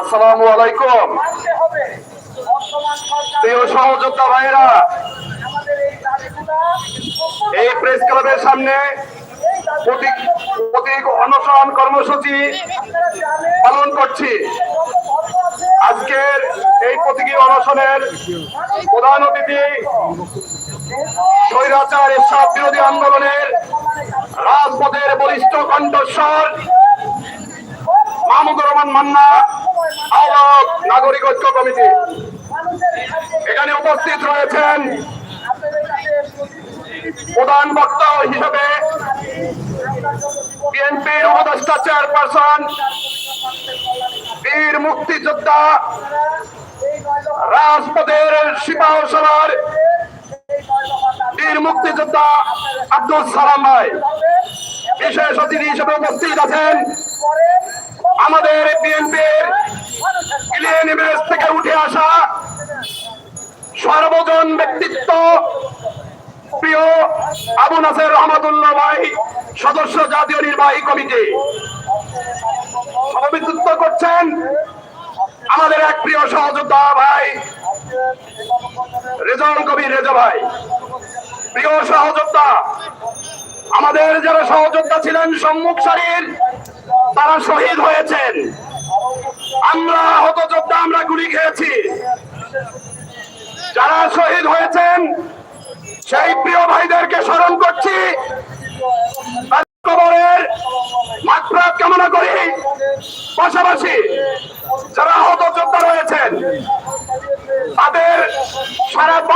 আসসালামু আলাইকুম। প্রিয় সহযোদ্ধা ভাইরা এই প্রেস ক্লাবের সামনে প্রতীক অনশন কর্মসূচি পালন করছি। আজকের এই প্রতীকী অনশনের প্রধান অতিথি স্বৈরাচার এরশাদ বিরোধী আন্দোলনের রাজপথের বলিষ্ঠ কণ্ঠস্বর মাহমুদুর রহমান মান্না, আহ্বায়ক নাগরিক ঐক্য কমিটি। এখানে উপস্থিত রয়েছেন প্রধান বক্তা হিসেবে বিএনপির উপদেষ্টা চেয়ারপারসন, বীর মুক্তিযোদ্ধা, রাজপথের সিপাহ সভার এই নয় দফা দাবি বীর মুক্তিযোদ্ধা আব্দুল সালাম ভাই। বিশেষ অতিথি হিসেবে উপস্থিত আছেন আমাদের বিএনপির ক্লিন থেকে উঠে আসা সর্বজন ব্যক্তিত্ব, প্রিয় আবু নাসের রহমতুল্লাহ ভাই, সদস্য জাতীয় নির্বাহী কমিটি। সভাপতিত্ব করছেন। আমাদের এক প্রিয় সহযোদ্ধা ভাই রেজন কবির রেজা ভাই। প্রিয় সহযোদ্ধা, আমাদের যারা সহযোদ্ধা ছিলেন সম্মুখ সারির, তারা শহীদ হয়েছেন। আমরা হতযোদ্ধা আমরা গুলি খেয়েছি। যারা শহীদ হয়েছেন, সেই প্রিয় ভাইদেরকে স্মরণ করছি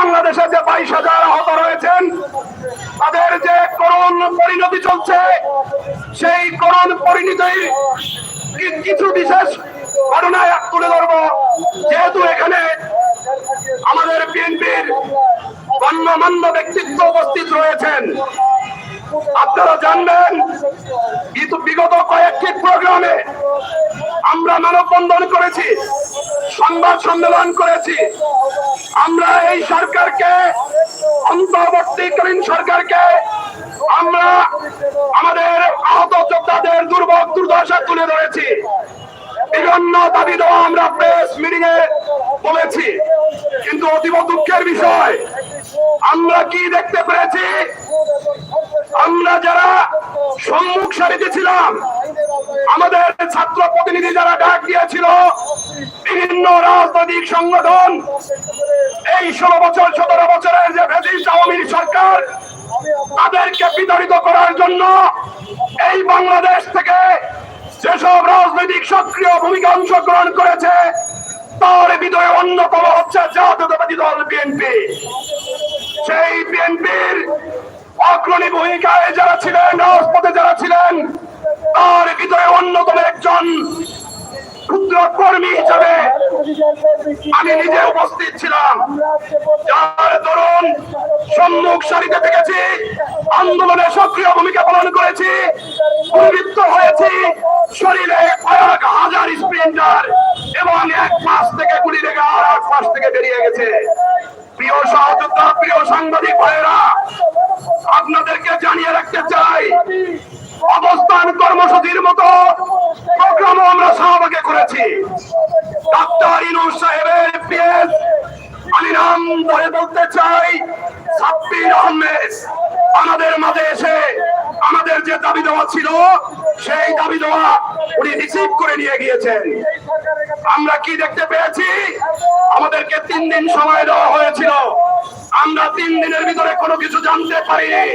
বাংলাদেশে যে বাইশ হাজার আহত রয়েছেন, তাদের যে করুণ পরিণতি চলছে, সেই করুণ পরিণতি কিছু বিশেষ ঘটনায় তুলে ধরবো। যেহেতু এখানে আমাদের বিএনপির গণ্যমান্য ব্যক্তিত্ব উপস্থিত রয়েছেন। আপনারা জানবেন কিন্তু বিগত কয়েকটি প্রোগ্রামে আমরা মানববন্ধন করেছি, সংবাদ সম্মেলন করেছি। আমরা এই সরকারকে, অন্তর্বর্তীকালীন সরকারকে, আমরা আমাদের আহত যোদ্ধাদের দুর্ভোগ দুর্দশা তুলে ধরেছি। বিভিন্ন দাবি দেওয়া আমরা প্রেস মিটিং এ বলেছি। কিন্তু অতীব দুঃখের বিষয়, আমরা কি দেখতে পেরেছি? আমরা যারা সম্মুখ সারিতে ছিলাম, আমাদের ছাত্র প্রতিনিধি যারা ডাক দিয়েছিল, বিভিন্ন রাজনৈতিক সংগঠন এই ষোলো বছর, সতেরো বছরের যে ব্রিটিশ আওয়ামী সরকার, তাদেরকে বিতাড়িত করার জন্য এই বাংলাদেশ থেকে যেসব রাজনৈতিক সক্রিয় ভূমিকা অংশগ্রহণ করেছে, তার ভিতরে অন্যতম হচ্ছে জাতীয়তাবাদী দল বিএনপি। সেই বিএনপির অগ্রণী ভূমিকায় যারা ছিলেন, রাজপথে যারা ছিলেন, তার ভিতরে অন্যতম একজন ক্ষুদ্র কর্মী হিসাবে আমি নিজে উপস্থিত ছিলাম। যার দরুন সম্মুখ সারিতে থেকেছি, আন্দোলনে সক্রিয় ভূমিকা পালন করেছি গুলিবিদ্ধ হয়েছি শরীরে কয়েক হাজার স্প্রিন্টার এবং এক পাশ থেকে গুলি লেগে আর এক পাশ থেকে বেরিয়ে গেছে। প্রিয় সহযোদ্ধা, প্রিয় সাংবাদিক ভাইয়েরা, আপনাদেরকে জানিয়ে রাখতে চাই, অবস্থান কর্মসূচির মতো প্রোগ্রামও আমরা শাহবাগে করেছি। ডাক্তার ইনুস সাহেবের পিএস। আমি নাম ধরে বলতে চাই, সাব্বির আহমেদ। আমাদের মাঝে এসে আমাদের যে দাবি দেওয়া ছিল, সেই দাবি দেওয়া উনি রিসিভ করে নিয়ে গিয়েছেন। আমরা কি দেখতে পেয়েছি? আমাদেরকে তিন দিন সময় দেওয়া হয়েছিল। আমরা তিন দিনের ভিতরে কোনো কিছু জানতে পারিনি।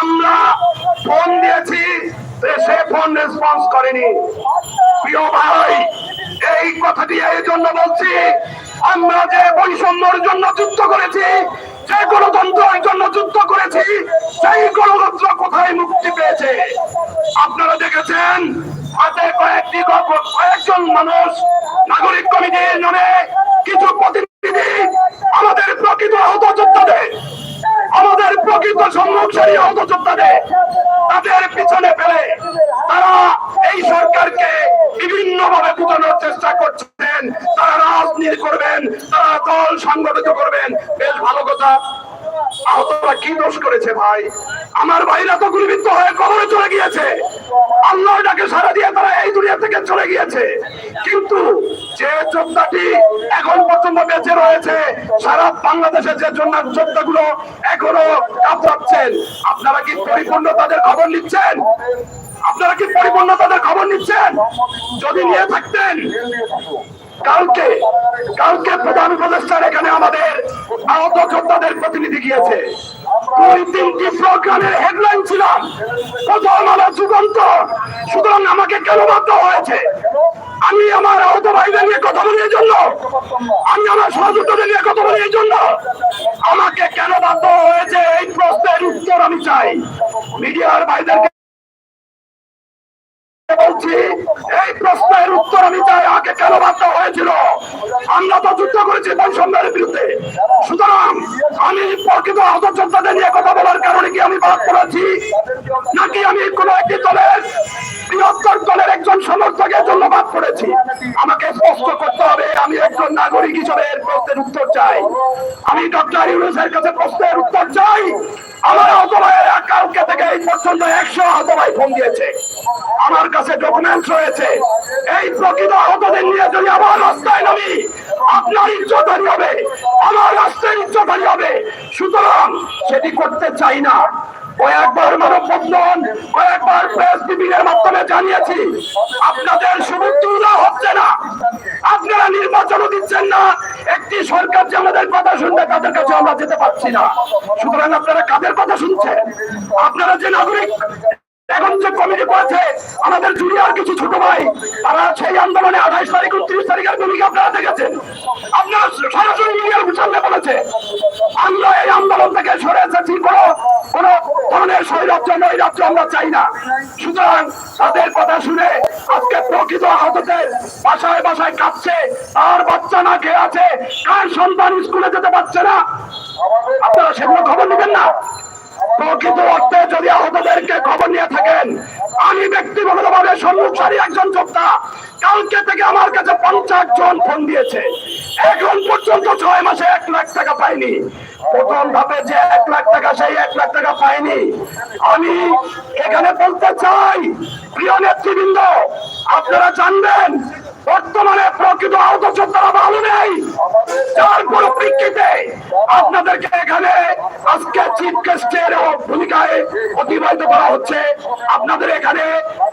আমরা ফোন দিয়েছি সে ফোন রেসপন্স করেনি। প্রিয় ভাই, এই কথাটি এই জন্য বলছি, আমরা যে বৈষম্যর জন্য যুদ্ধ করেছি, যে গণতন্ত্রের জন্য যুদ্ধ করেছি, সেই গণতন্ত্র কোথায় মুক্তি পেয়েছে? আপনারা দেখেছেন, হাতে কয়েকটি কয়েকজন মানুষ নাগরিক কমিটির নামে কিছু প্রতিনিধি আমাদের প্রকৃত আহত যোদ্ধাদের আমাদের প্রকৃত সম্মুখসারী আহত যোদ্ধাদের তাদের পিছনে ফেলে তারা এই সরকারকে বিভিন্ন ভাবে বুঝানোর চেষ্টা করছেন। তারা রাজনীতি করবেন, তারা দল সংগঠিত করবেন। বেশ ভালো কথা। আহতরা কি দোষ করেছে ভাই? আমার ভাইরা তো গুলিবিদ্ধ হয়ে কবরে চলে গিয়েছে আল্লাহ ডাকে সারা দিয়ে তারা এই দুনিয়া থেকে চলে গিয়েছে। কিন্তু যে যোদ্ধাটি এখন পর্যন্ত বেঁচে রয়েছে, সারা বাংলাদেশের যে যোদ্ধা যোদ্ধাগুলো এখনও কাতরাচ্ছেন। আপনারা কি পরিপূর্ণ তাদের খবর নিচ্ছেন? আপনারা কি পরিপূর্ণ তাদের খবর নিচ্ছেন? যদি নিয়ে থাকতেন কালকে কালকে প্রধান উপদেষ্টার এখানে আমাদের আহত যোদ্ধাদের প্রতিনিধি গিয়েছে। দুই, তিনটি প্রোগ্রামের হেডলাইন ছিলাম। প্রথম আলো যুগান্ত। সুতরাং আমাকে কেন বাধ্য হয়েছে? আমি আমার আহত ভাইদের নিয়ে কথা বলি জন্য। আমি আমার সহযোগিতাদের নিয়ে কথা বলি জন্য। আমাকে কেন বাধ্য হয়েছে? এই প্রশ্নের উত্তর আমি চাই। মিডিয়ার ভাইদেরকে বলছি এই প্রশ্নের উত্তর আমি চাই বাধ্য হয়েছিল। আমরা তো যুদ্ধ করেছি বৈষম্যের বিরুদ্ধে। সুতরাং আমি প্রকৃত আহত যোদ্ধাদের নিয়ে কথা বলার কারণে কি আমি বাদ করেছি নাকি আমি কোন একটি দলের, বৃহত্তর দলের একজন সমর্থকের জন্য বাদ করেছি আমাকে স্পষ্ট করতে হবে, আমি একজন নাগরিক হিসেবে এর প্রশ্নের উত্তর চাই। আমি ডক্টর ইউনুসের কাছে প্রশ্নের উত্তর চাই। আমার ভাইয়েরা কালকে থেকে এই পর্যন্ত একশো আহত ভাই ফোন দিয়েছে। আমার কাছে ডকুমেন্টস রয়েছে। এই প্রকৃত আহতদের নিয়ে যদি আমার রাস্তায় নামি, আপনার ইজ্জতহানি হবে আমার রাষ্ট্রের ইজ্জতহানি হবে সুতরাং সেটি করতে চাই না। কয়েকবার মানব বন্ধন, কয়েকবার প্রেস বিপিনের মাধ্যমে জানিয়েছি, আপনাদের সুবিধা হচ্ছে না। আপনারা নির্বাচনও দিচ্ছেন না। একটি সরকার যে আমাদের কথা শুনবে, তাদের কাছে আমরা যেতে পারছি না। সুতরাং আপনারা কাদের কথা শুনছেন? আপনারা যে নাগরিক, এখন যে কমিটি করেছে, আমাদের জুনিয়র কিছু ছোট ভাই, তারা সেই আন্দোলনে আঠাইশ তারিখ সৈরাজ্য নৈরাজ্য আমরা চাই না। সুতরাং তাদের কথা শুনে আজকে প্রকৃত আহতদের বাসায় বাসায় কাঁদছে আর বাচ্চা না খেয়ে আছে। কার সন্তান স্কুলে যেতে পারছে না? আপনারা সেগুলো খবর নেবেন না? প্রকৃত অর্থে যদি আহতদেরকে খবর নিয়ে থাকেন, আমি ব্যক্তিগত ভাবে সম্মুখ একজন যোদ্ধা, কালকে থেকে আমার কাছে পঞ্চাশ জন ফোন দিয়েছে। এখন পর্যন্ত ছয় মাসে এক লাখ টাকা পাইনি। প্রথম ধাপে যে এক লাখ টাকা, সেই এক লাখ টাকা পাইনি। আমি এখানে বলতে চাই, প্রিয় নেতৃবৃন্দ, আপনারা জানবেন বর্তমানে প্রকৃত আহত যোদ্ধারা ভালো নেই। যার পরিপ্রেক্ষিতে আপনাদেরকে এখানে আজকে চিফ গেস্টের ভূমিকায় অতিবাহিত করা হচ্ছে। আপনাদের এখানে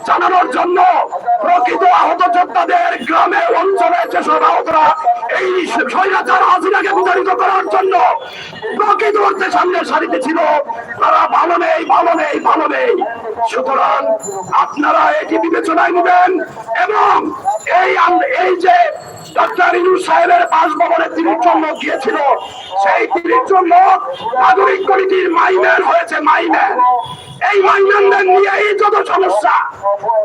জানানোর জন্য প্রকৃত আহত যোদ্ধাদের গ্রামে অঞ্চলে যেসব আহতরা, এই স্বৈরাচার হাসিনাকে বিতাড়িত করার জন্য প্রকৃত অর্থে সামনের সারিতে ছিল, তারা ভালো নেই ভালো নেই ভালো নেই। সুতরাং আপনারা এটি বিবেচনায় নেবেন এবং এই এই যে ডক্টর ইনু সাহেবের বাসভবনে তিরিশ জন লোক গিয়েছিল। সেই তিরিশ জন লোক নাগরিক কমিটির মাইম্যান হয়েছে মাইম্যান এই মাইম্যানদের নিয়ে এই যত সমস্যা,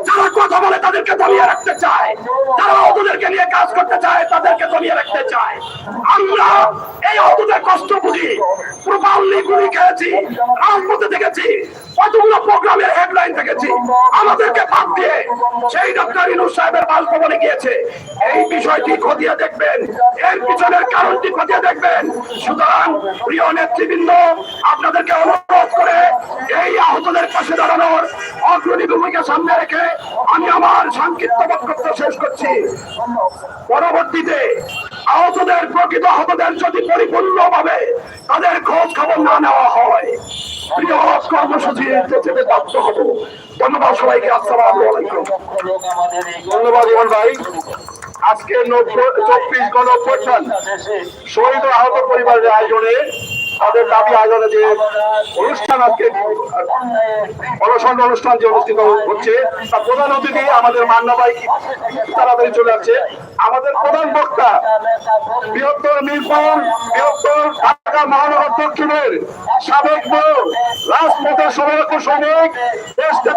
যারা কথা বলে তাদেরকে দমিয়ে রাখতে চায়, যারা অতদেরকে নিয়ে কাজ করতে চায়, তাদেরকে দমিয়ে রাখতে চায়। আমরা এই অতদের কষ্ট বুঝি গুলি খেয়েছি, রাজপথে দেখেছি, কতগুলো প্রোগ্রামের হেডলাইন দেখেছি। আমাদেরকে বাদ দিয়ে সেই ডক্টর ইনুস সাহেবের বাসভবনে গিয়েছে। এই বিষয়টি খতিয়ে দেখবেন, এর পিছনের কারণটি খতিয়ে দেখবেন। সুতরাং প্রিয় নেতৃবৃন্দ, আপনাদেরকে অনুরোধ করে এই আহতদের পাশে দাঁড়ানোর অগ্রণী ভূমিকা সামনে রেখে আমি আমার সংক্ষিপ্ত বক্তব্য শেষ করছি। পরবর্তীতে আহতদের প্রকৃত আহতদের যদি পরিপূর্ণভাবে তাদের খোঁজ খবর না নেওয়া হয়, প্রিয় কর্মসূচি যেতে বাধ্য হব। ধন্যবাদ সবাইকে, আসসালামু ধন্যবাদ ইমন ভাই। আজকে চব্বিশ গণ অভ্যর্থন। শহীদ আহত পরিবারের আয়োজনে তাদের দাবি আয়োজনে যে অনুষ্ঠান আজকে অনশন অনুষ্ঠান যে অনুষ্ঠিত হচ্ছে তার প্রধান অতিথি আমাদের মান্না ভাই তাড়াতাড়ি চলে আসছে। আমাদের প্রধান বক্তা, বৃহত্তর মিরপুর, বৃহত্তর ঢাকা মহানগর দক্ষিণের সাবেক রাজপথের সবাই সৈনিক